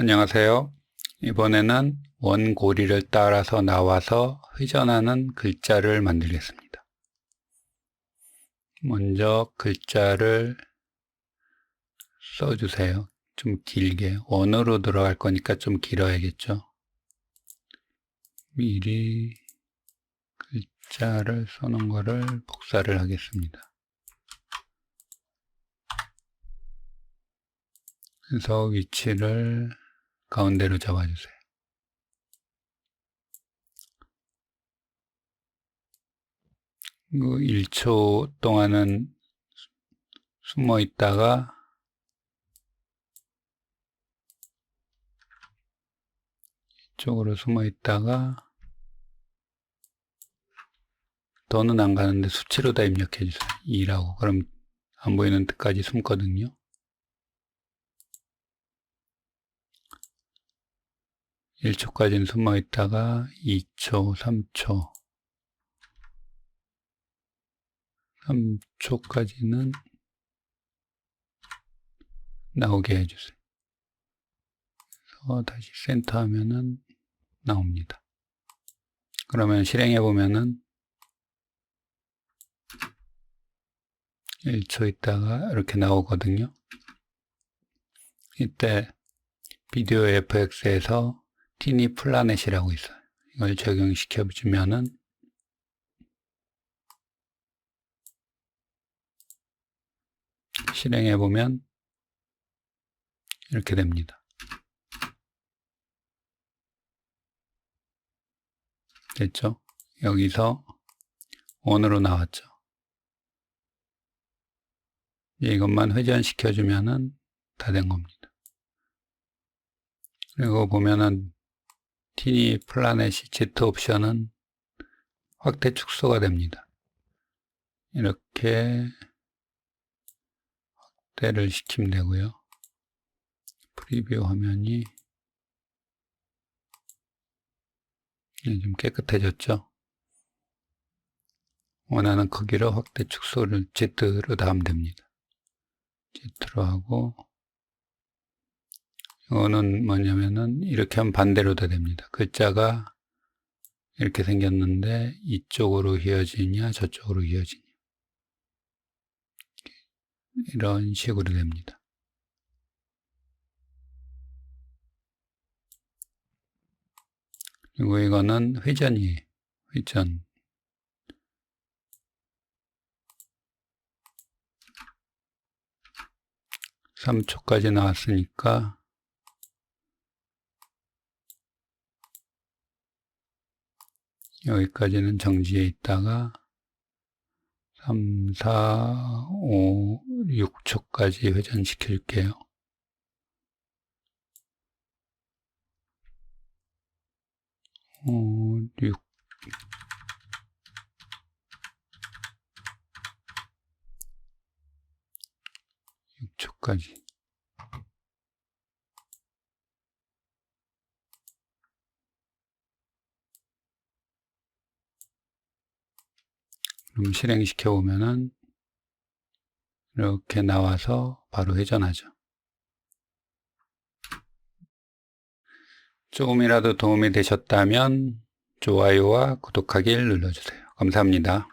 안녕하세요. 이번에는 원고리를 따라서 나와서 회전하는 글자를 만들겠습니다. 먼저 글자를 써주세요. 좀 길게. 원으로 들어갈 거니까 좀 길어야겠죠. 미리 글자를 써놓은 거를 복사를 하겠습니다. 그래서 위치를 가운데로 잡아주세요. 그 1초 동안은 숨어 있다가 이쪽으로 숨어 있다가 더는 안 가는데 수치로 다 입력해 주세요. 2라고. 그럼 안 보이는 데까지 숨거든요. 1초까지는 숨어 있다가 2초, 3초, 3초까지는 나오게 해주세요. 그래서 다시 센터 하면은 나옵니다. 그러면 실행해 보면은 1초 있다가 이렇게 나오거든요. 이때 비디오 FX에서 티니 플라넷이라고 있어요. 이걸 적용시켜 주면은 실행해 보면 이렇게 됩니다. 됐죠? 여기서 원으로 나왔죠. 이것만 회전시켜 주면은 다 된 겁니다. 그리고 보면은 티니 플라넷이 Z 옵션은 확대 축소가 됩니다. 이렇게 확대를 시키면 되고요. 프리뷰 화면이 네, 좀 깨끗해졌죠? 원하는 크기로 확대 축소를 Z로 다 하면 됩니다. Z로 하고 이거는 뭐냐면은 이렇게 하면 반대로 다 됩니다. 글자가 이렇게 생겼는데 이쪽으로 휘어지냐 저쪽으로 휘어지냐 이런 식으로 됩니다. 그리고 이거는 회전이에요. 회전. (3초까지) 나왔으니까 여기까지는 정지해 있다가 3, 4, 5, 6초까지 회전시킬게요. 오, 6 6초까지 그럼 실행시켜 보면은 이렇게 나와서 바로 회전하죠. 조금이라도 도움이 되셨다면 좋아요와 구독하기를 눌러주세요. 감사합니다.